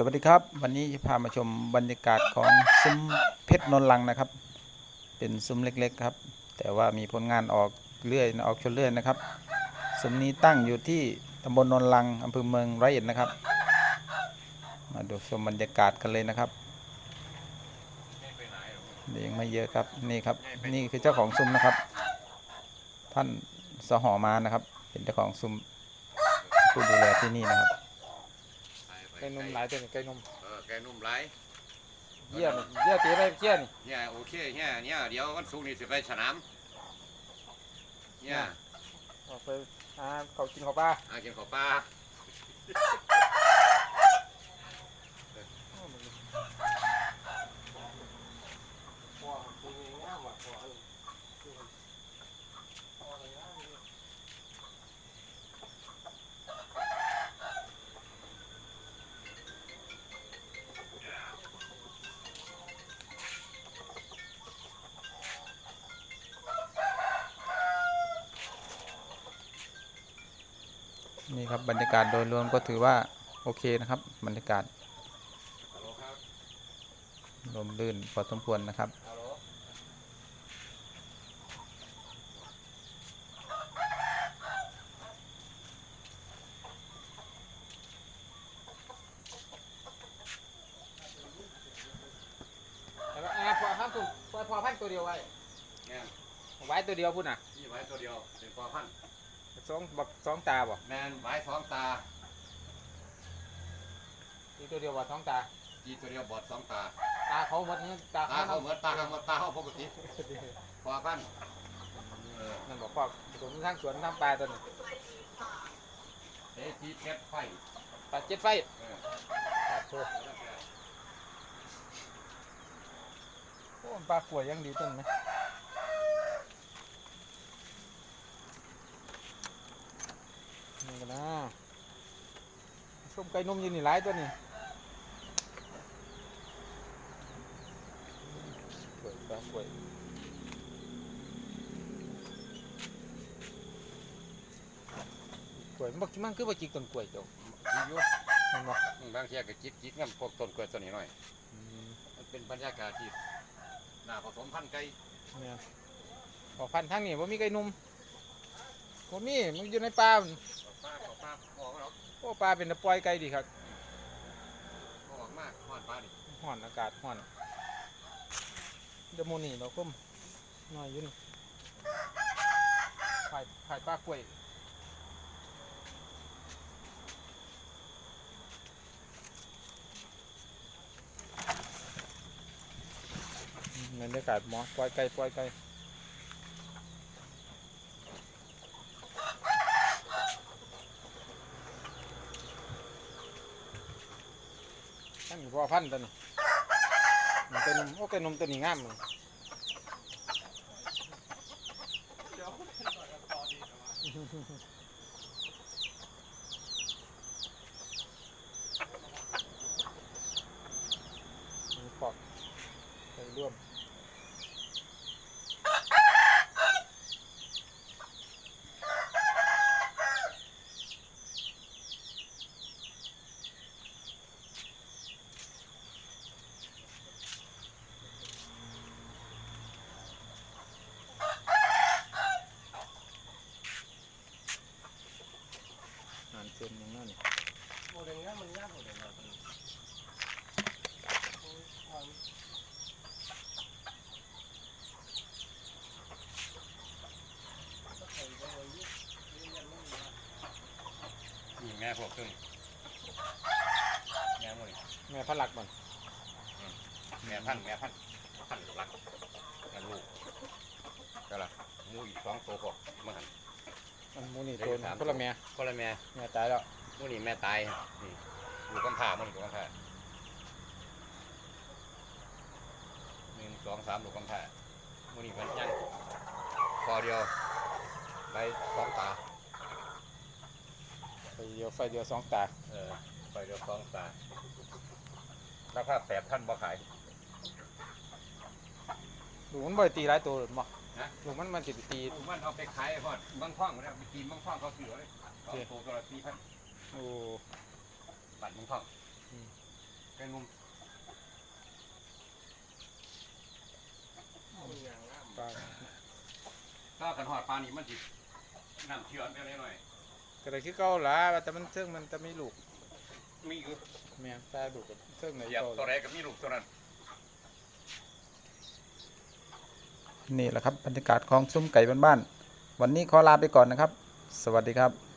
สวัสดีครับ วันนี้จะพามาชมบรรยากาศของซุ้มเพชรนนท์ลังนะครับ เป็นซุ้มเล็กๆครับ แต่ว่ามีผลงานออกเรื่อยออกชนเรื่อยนะครับซุ้มนี้ตั้งอยู่ที่ตำบลนนท์ลังอำเภอเมืองร้อยเอ็ดนะครับ มาดูชมบรรยากาศกันเลยนะครับเดี๋ยวยังไม่เยอะครับนี่ครับนี่คือเจ้าของซุ้มนะครับ ท่านสหอมานะครับ เป็นเจ้าของซุ้มผู้ดูแลที่นี่นะครับ ไก่นมหลายตัวนี่ไก่นมเออแกนุ่มไรเยี่ยนี่เยี่ยตีไปเยี่ยนี่เนี่ยโอเคเนี่ยเนี่ยเดี๋ยววันศุกร์นี้จะไปสนามเนี่ยออกไปหาเขากินเขาวปลาหากินข้าวปลา นี่ครับบรรยากาศโดยรวมก็ถือว่าโอเคนะครับ บรรยากาศฮัลโหลครับลมลื่นพอสมควรนะครับฮัลโหลแต่ว่าอ่าพอพันตัวพอพอพันตัวเดียวไว้เนี่ยไว้ตัวเดียวพุ่นน่ะนี่ไว้ตัวเดียวเป็นปอพัน สองบักสองตาบ่แมนไว้สองตามีตัวเดียวบ่สองตา จีตัวเดียวบอดสองตา ตาเขาหมดนี่ตาตาเขาเหมือนตาเขาเหมือนตาเขาปกติปอพันเออนั่นบอกพ่อผมทั้งสวนทั้งปลาตัวนี้เฮ้ยทีเทปไฟปลาเจ็ดไฟเออครับโชว์โอ้ปลาขวดยังดีต้นไหม กันนะส้มไก่นมอยืนนี่หลายตัวนี่กล้วยปลากล้วยกล้วยมันบอกมันคือว่าจิกต้นกล้วยเจ้าจิกอยู่มันบอกบางเทียก็จิกจิกงั้นพวกต้นกล้วยต้นนี้หน่อย มันเป็นบรรยากาศที่น่าผสมพันธุ์ไก่เนี่ยพอพันธุ์ทั้งนี้ว่ามีไก่นุ่มว่ามีมันอยู่ในป่า พุ่นปลาปลาออกแล้วโอ้ปลาเป็นตะปล่อยไก่ดีครับออกมากหอนปลาดิห่อนอากาศห่อนเดยวโมนี่เราคุ้มน้อยอยู่นี่ไผ่ไผ่ปลากล้วยอืมบรรยากาศหมอปล่อยไก่ปล่อยไก่ นั่นพ่อพันธุ์ตัวนี้มันเป็นนมโอ้เป็นนมตัวนี้งามเลยมีปอกไปร่วม เต็มอย่างนั้นโมเดลนี้มันยากโมเดลเรานี่แม่พวกตึงแม่หมดแม่พระหลักมันแม่พันธุ์แม่พันธุ์พันธุ์รักแม่ลูกก็ละหมูอีกสองตัวพวกมันหัน อันหมูนี่ตัวคนละแม่คนละแม่แม่ตายแล้วหมูนี่แม่ตายนี่ลูกกำพร้าหมูนี่ลูกกำพร้าหนึ่งสองสามลูกกำพร้าหมูนี่มันยังคอเดียวใบสองตาไฟเดียวไฟเดียวสองตาเออใบเดียวสองตาราคาแปดพันบ่ขายลูกมันบ่ได้ตีหลายตัวหรอกบ่ ฮะลูกมันมันสิไปตีมันเอาไปขายพอดบางท่องมันเอาไปกินบางท่องเขาเสือเลยสองตัวตัวละสี่พันโอ้บัตรบางท่องอืมงุ่มปลาถ้ากันหอดปลานี่มันจิน้ำเชื่อมไปหน่อยก็เลยคือเก่าหละแต่มันเทิงมันจะมีลูก มีคือแม่นปลาดุกกับเทิงในเหยียบเก่าตัวแรกก็มีลูกตัวนั้น นี่แหละครับบรรยากาศของซุ้มไก่บ้านๆวันนี้ขอลาไปก่อนนะครับ สวัสดีครับ